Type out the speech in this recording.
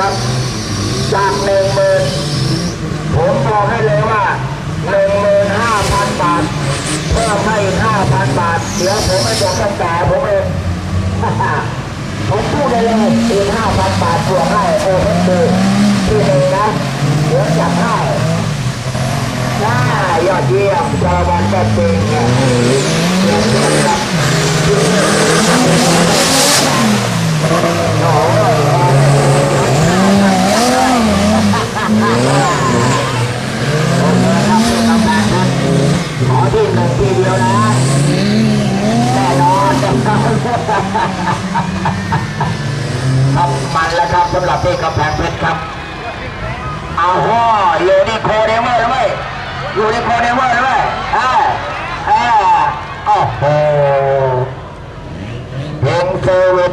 ครับ จากหนึ่งหมื่นผมบอกให้เลยว่าหนึ่งหมื่นห้าพันบาทเพิ่มให้ห้าพันบาทเดี๋ยวผมไม่บอกกันผมเองผมพูด้เลยอีกห้าพันบาทบวกให้โอ้โหดูที่หนึ่งนะเดี๋ยวจัดให้น่ายอดเยี่ยมจอวันแบบจริงเนี่ นาทีเดียวนะแน่นอนจำกัดครับมันแล้วครับสำหรับพี่กำแพงเพชรครับเอาห่ออยู่นี่โคเดเวอร์ด้วยอยู่นี่โคเดเวอร์ด้วยอ่าอ่าโอ้โหเพลงเซเร์วิ